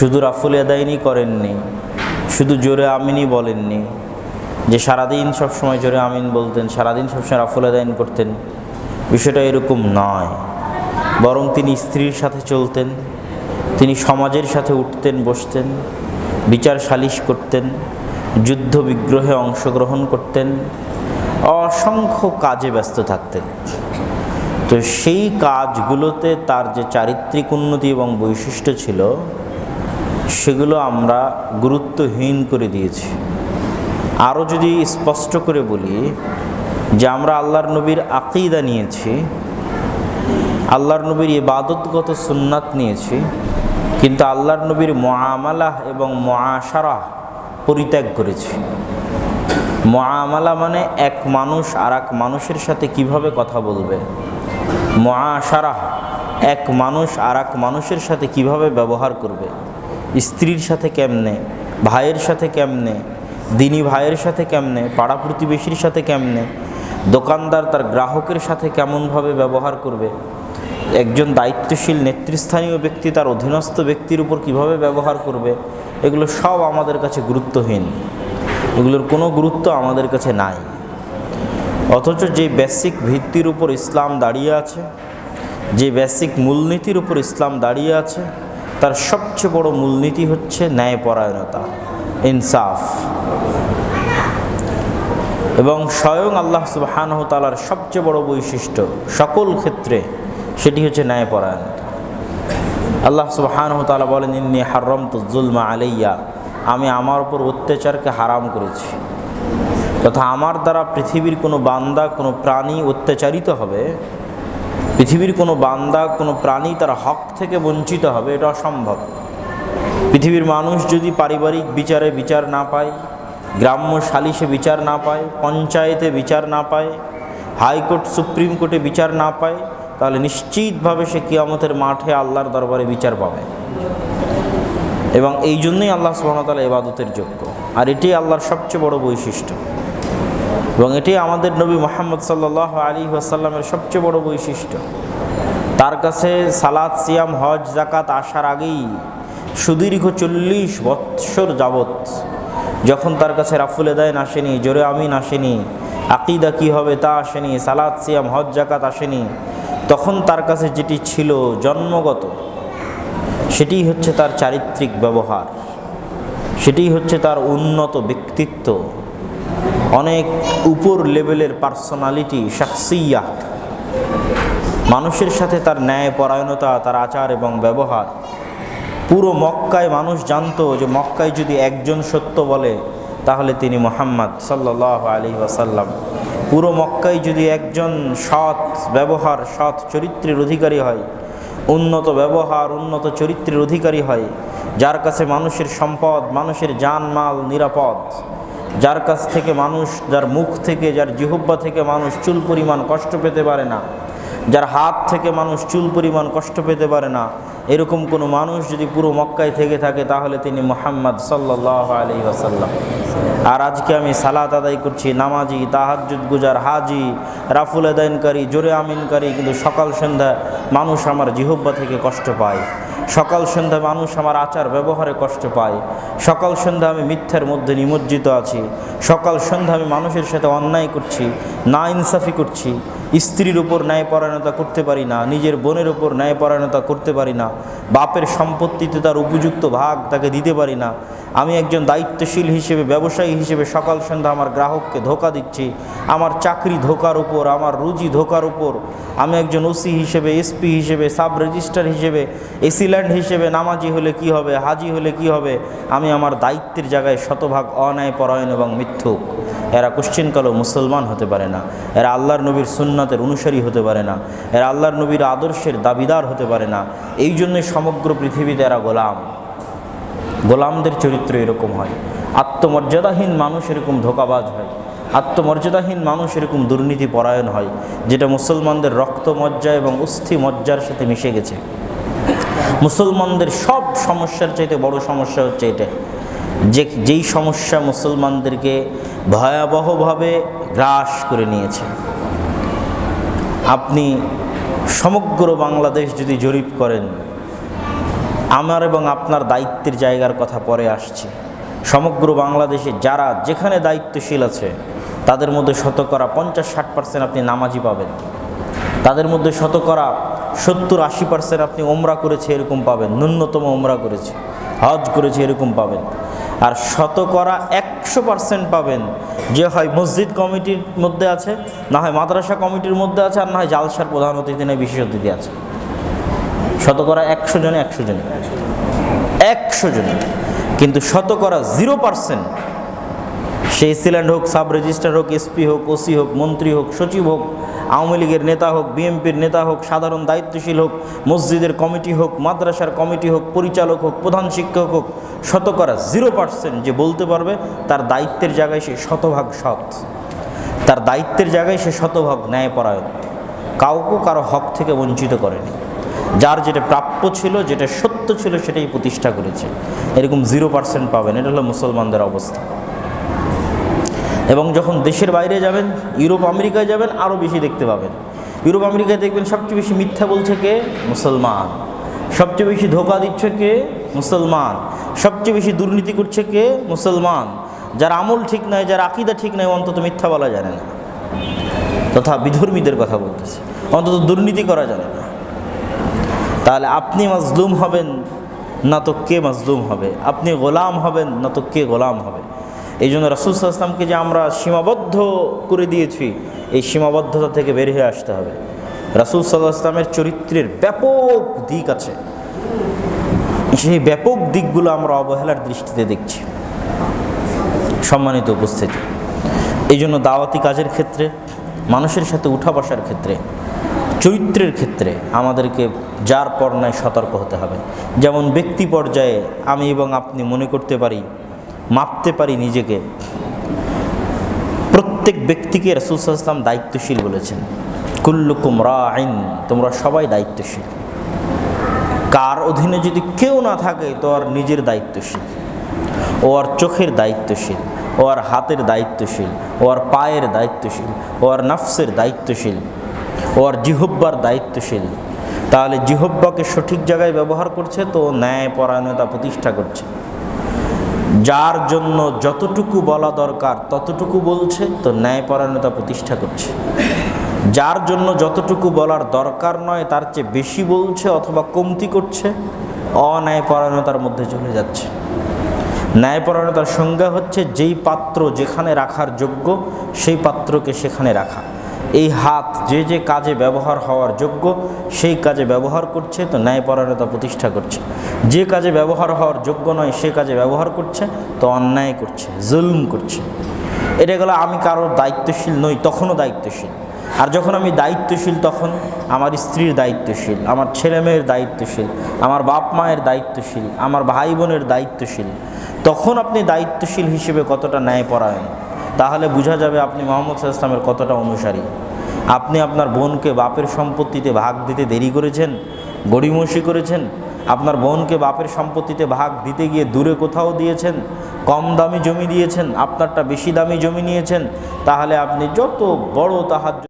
শুধু রাফুল আদায়নি করেননি, শুধু জোরে আমিনই বলেননি। যে সারাদিন সবসময় জোরে আমিন বলতেন, সারাদিন সবসময় রাফুল আদায়ন করতেন, বিষয়টা এরকম নয়। বরং তিনি স্ত্রীর সাথে চলতেন, তিনি সমাজের সাথে উঠতেন, বসতেন, বিচার সালিশ করতেন, যুদ্ধ বিগ্রহে অংশগ্রহণ করতেন, অসংখ্য কাজে ব্যস্ত থাকতেন। তো সেই কাজগুলোতে তার যে চারিত্রিক উন্নতি এবং বৈশিষ্ট্য ছিল সেগুলো আমরা গুরুত্বহীন করে দিয়েছি। আরও যদি স্পষ্ট করে বলি যে আমরা আল্লাহর নবীর আকিদা নিয়েছি, আল্লাহর নবীর ইবাদতগত সুন্নাত নিয়েছি, কিন্তু আল্লাহর নবীর মোয়ামালাহ এবং মোয়াশারাহ পরিত্যাগ করেছি। মোয়ামালা মানে এক মানুষ আর এক মানুষের সাথে কীভাবে কথা বলবে? মোয়াশারাহ এক মানুষ আর এক মানুষের সাথে কীভাবে ব্যবহার করবে? স্ত্রীর সাথে কেমনে? ভাইয়ের সাথে কেমনে? দিনী ভাইয়ের সাথে কেমনে? পাড়া প্রতিবেশীর সাথে কেমনে? দোকানদার তার গ্রাহকের সাথে কেমনভাবে ব্যবহার করবে? একজন দায়িত্বশীল নেতৃস্থানীয় ব্যক্তি তার অধীনস্থ ব্যক্তির উপর কীভাবে ব্যবহার করবে? এগুলো সব আমাদের কাছে গুরুত্বহীন। এগুলোর কোনো গুরুত্ব আমাদের কাছে নাই। অথচ যে বেসিক ভিত্তির উপর ইসলাম দাঁড়িয়ে আছে, যে বেসিক মূলনীতির উপর ইসলাম দাঁড়িয়ে আছে তার সবচেয়ে বড় মূলনীতি হচ্ছে ন্যায়পরায়ণতা, ইনসাফ। এবং স্বয়ং আল্লাহ সুবাহানহ তালার সবচেয়ে বড় বৈশিষ্ট্য সকল ক্ষেত্রে সেটি হচ্ছে ন্যায়পরায়ণতা। আল্লাহ সুবাহানহ তালা বলেন, ইন্নি হারম তুজুলমা আলাইয়া আমি আমার উপর অত্যাচারকে হারাম করেছি। তথা আমার দ্বারা পৃথিবীর কোনো বান্দা, কোনো প্রাণী অত্যাচারিত হবে পৃথিবীর কোনো বান্দা, কোনো প্রাণী তার হক থেকে বঞ্চিত হবে, এটা অসম্ভব। পৃথিবীর মানুষ যদি পারিবারিক বিচারে বিচার না পায়, গ্রাম্য সালিশে বিচার না পায়, পঞ্চায়েতে বিচার না পায়, হাইকোর্ট, সুপ্রিম কোর্টে বিচার না পায়, তাহলে নিশ্চিতভাবে সে কিয়ামতের মাঠে আল্লাহর দরবারে বিচার পাবে। এবং এই জন্যই আল্লাহ সুবাহতালা ইবাদতের যোগ্য। আর এটি আল্লাহর সবচেয়ে বড় বৈশিষ্ট্য। এবং এটি আমাদের নবী মোহাম্মদ সাল্লাহ আলী আসাল্লামের সবচেয়ে বড় বৈশিষ্ট্য। তার কাছে সালাদ সিয়াম, হজ জাকাত আসার আগেই সুদীর্ঘ চল্লিশ বৎসর যাবৎ যখন তার কাছে রাফুল এদায়ন আসেনি, জোরে আমিন আসেনি, আকিদা কী হবে তা আসেনি সালাদ সিয়াম, হজ জাকাত আসেনি, তখন তার কাছে যেটি ছিল জন্মগত, সেটি হচ্ছে তার চারিত্রিক ব্যবহার, সেটি হচ্ছে তার উন্নত ব্যক্তিত্ব। অনেক উপর লেভেলের পার্সোনালিটি শাকসিয়া মানুষের সাথে তার ন্যায় পরায়ণতা তার আচার এবং ব্যবহার। পুরো মক্কায় মানুষ জানতো যে মক্কায় যদি একজন সত্য বলে, তাহলে তিনি মোহাম্মদ সাল্লাহ আলী ওয়াসাল্লাম। পুরো মক্কায় যদি একজন সৎ ব্যবহার, সৎ চরিত্রের অধিকারী হয়, উন্নত ব্যবহার, উন্নত চরিত্রের অধিকারী হয়, যার কাছে মানুষের সম্পদ, মানুষের জানমাল নিরাপদ যার কাছ থেকে মানুষ, যার মুখ থেকে, যার জিহব্বা থেকে মানুষ চুল পরিমাণ কষ্ট পেতে পারে না, যার হাত থেকে মানুষ চুল পরিমাণ কষ্ট পেতে পারে না, এরকম কোনো মানুষ যদি পুরো মক্কায় থেকে থাকে, তাহলে তিনি মোহাম্মদ সাল্লাহ আলী আসাল্লাম আর আজকে আমি সালাত আদায় করছি নামাজি তাহাজুদ গুজার, হাজি, রাফুল আদায়নকারী, জোরে আমিনকারী, কিন্তু সকাল সন্ধ্যা মানুষ আমার জিহব্বা থেকে কষ্ট পায়। সকাল সন্ধ্যা মানুষ আমার আচার ব্যবহারে কষ্ট পায়। সকাল সন্ধ্যা আমি মিথ্যার মধ্যে নিমজ্জিত আছি। সকাল সন্ধ্যা আমি মানুষের সাথে অন্যায় করছি না ইনসাফি করছি। স্ত্রীর উপর ন্যায়পরায়ণতা করতে পারি না, নিজের বোনের উপর ন্যায়পরায়ণতা করতে পারি না, বাপের সম্পত্তিতে তার উপযুক্ত ভাগ তাকে দিতে পারি না। আমি একজন দায়িত্বশীল হিসেবে, ব্যবসায়ী হিসেবে সকাল সন্ধ্যা আমার গ্রাহককে ধোকা দিচ্ছি, আমার চাকরি ধোকার উপর, আমার রুজি ধোকার উপর। আমি একজন ওসি হিসেবে, এসপি হিসেবে, সাব রেজিস্ট্রার হিসেবে এসিল্যান্ড হিসেবে নামাজি হলে কি হবে, হাজি হলে কি হবে, আমি আমার দায়িত্বের জায়গায় শতভাগ অন্যায়, পরায়ণ এবং মিথ্যুক। এরা কোশ্চিনকালও মুসলমান হতে পারে না। এরা আল্লাহর নবীর সুন্নাতের অনুসারী হতে পারে না। এরা আল্লাহর নবীর আদর্শের দাবিদার হতে পারে না। এই জন্যই সমগ্র পৃথিবীতে এরা গোলাম। গোলামদের চরিত্র এরকম হয়। আত্মমর্যাদাহীন মানুষ এরকম ধোকাবাজ হয়। আত্মমর্যাদাহীন মানুষ এরকম দুর্নীতি পরায়ণ হয়, যেটা মুসলমানদের রক্তমজ্জা এবং অস্থি মজ্জার সাথে মিশে গেছে। মুসলমানদের সব সমস্যার চাইতে বড় সমস্যা হচ্ছে এটা। যে, যেই সমস্যা মুসলমানদেরকে ভয়াবহভাবে গ্রাস করে নিয়েছে। আপনি সমগ্র বাংলাদেশ যদি জরিপ করেন আমার এবং আপনার দায়িত্বের জায়গার কথা পরে আসছে। সমগ্র বাংলাদেশে যারা যেখানে দায়িত্বশীল আছে, তাদের মধ্যে শতকরা পঞ্চাশ ষাট পার্সেন্ট আপনি নামাজি পাবেন। তাদের মধ্যে শতকরা সত্তর আশি পার্সেন্ট আপনি ওমরা করেছে এরকম পাবেন, ন্যূনতম ওমরা করেছে, হজ করেছে এরকম পাবেন। আর শতকরা একশো পার্সেন্ট পাবেন যে হয় মসজিদ কমিটির মধ্যে আছে, না হয় মাদ্রাসা কমিটির মধ্যে আছে, আর না হয় জালসার প্রধান অতিথি নয় বিশেষ অতিথি আছে। শতকরা একশো জনে একশো জনে। একশো জনে। কিন্তু শতকরা জিরো পার্সেন্ট সে সিল্যান্ড হোক, সাব রেজিস্ট্রার হোক, এসপি হোক, ওসি হোক, মন্ত্রী হোক, সচিব হোক, আওয়ামী লীগের নেতা হোক, বিএনপির নেতা হোক, সাধারণ দায়িত্বশীল হোক, মসজিদের কমিটি হোক, মাদ্রাসার কমিটি হোক, পরিচালক হোক, প্রধান শিক্ষক হোক, শতকরা জিরো পার্সেন্ট যে বলতে পারবে, তার দায়িত্বের জায়গায় সে শতভাগ সৎ। তার দায়িত্বের জায়গায় সে শতভাগ ন্যায়পরায়ণ। কাউকে কারও হক থেকে বঞ্চিত করেনি। যার যেটা প্রাপ্য ছিল, যেটা সত্য ছিল, সেটাই প্রতিষ্ঠা করেছে। এরকম জিরো পার্সেন্ট পাবেন, এটা হলো মুসলমানদের অবস্থা। এবং যখন দেশের বাইরে যাবেন, ইউরোপ, আমেরিকায় যাবেন আরও বেশি দেখতে পাবেন। ইউরোপ, আমেরিকায় দেখবেন সবচেয়ে বেশি মিথ্যা বলছে কে? মুসলমান। সবচেয়ে বেশি ধোকা দিচ্ছে কে? মুসলমান। সবচেয়ে বেশি দুর্নীতি করছে কে? মুসলমান। যার আমল ঠিক নয় যার আকিদা ঠিক নয় অন্তত মিথ্যা বলা জানে না। তথা বিধর্মীদের কথা বলতেছে। অন্তত দুর্নীতি করা জানে না। তাহলে আপনি মাজলুম হবেন, না তো কে মাজলুম হবে? আপনি গোলাম হবেন, না তো কে গোলাম হবে? এই জন্য রাসুল সাল্লামকে যে আমরা সীমাবদ্ধ করে দিয়েছি, এই সীমাবদ্ধতা থেকে বের হয়ে আসতে হবে। রাসুল সাল্লাহ চরিত্রের ব্যাপক দিক আছে। সেই ব্যাপক দিকগুলো আমরা অবহেলার দৃষ্টিতে দেখছি। সম্মানিত উপস্থিতি। এই জন্য দাওয়াতি কাজের ক্ষেত্রে, মানুষের সাথে উঠা বসার ক্ষেত্রে চরিত্রের ক্ষেত্রে আমাদেরকে যার পর্যায়ে সতর্ক হতে হবে। যেমন ব্যক্তি পর্যায়ে আমি এবং আপনি মনে করতে পারি, মাপতে পারি নিজেকে। প্রত্যেক ব্যক্তিকে রসুল ইসলাম দায়িত্বশীল বলেছেন। কুল্লুকুম আইন তোমরা সবাই দায়িত্বশীল। কার অধীনে যদি কেউ না থাকে, তো আর নিজের দায়িত্বশীল। ও আর চোখের দায়িত্বশীল, ও আর হাতের দায়িত্বশীল, ও আর পায়ের দায়িত্বশীল, ও আর নফসের দায়িত্বশীল। ও আর জিহব্বার দায়িত্বশীল। তাহলে জিহব্বাকে সঠিক জায়গায় ব্যবহার করছে তো ন্যায় পরায়ণতা প্রতিষ্ঠা করছে। যার জন্য যতটুকু বলা দরকার, ততটুকু বলছে তো ন্যায়পরায়ণতা প্রতিষ্ঠা করছে। যার জন্য যতটুকু বলার দরকার নয়, তার চেয়ে বেশি বলছে অথবা কমতি করছে, অন্যায়পরায়ণতার মধ্যে চলে যাচ্ছে। ন্যায়পরায়ণতার সংজ্ঞা হচ্ছে যেই পাত্র যেখানে রাখার যোগ্য, সেই পাত্রকে সেখানে রাখা। এই হাত যে যে কাজে ব্যবহার হওয়ার যোগ্য, সেই কাজে ব্যবহার করছে, তো ন্যায়পরায়ণতা প্রতিষ্ঠা করছে। যে কাজে ব্যবহার হওয়ার যোগ্য নয়, সে কাজে ব্যবহার করছে, তো অন্যায় করছে, জুলুম করছে। এটা গেলো, আমি কারোর দায়িত্বশীল নই, তখনও দায়িত্বশীল। আর যখন আমি দায়িত্বশীল, তখন আমার স্ত্রীর দায়িত্বশীল, আমার ছেলেমেয়ের দায়িত্বশীল, আমার বাপ মায়ের দায়িত্বশীল, আমার ভাই বোনের দায়িত্বশীল। তখন আপনি দায়িত্বশীল হিসেবে কতটা ন্যায়পরায়ণ? তাহলে বোঝা যাবে আপনি মোহাম্মদ ইসলামের কতটা অনুসারী। আপনি আপনার বোনকে বাপের সম্পত্তিতে ভাগ দিতে দেরি করেছেন, গড়িমসি করেছেন, আপনার বোনকে বাপের সম্পত্তিতে ভাগ দিতে গিয়ে দূরে কোথাও দিয়েছেন, কম দামি জমি দিয়েছেন, আপনারটা বেশি দামি জমি নিয়েছেন, তাহলে আপনি যত বড় তাহার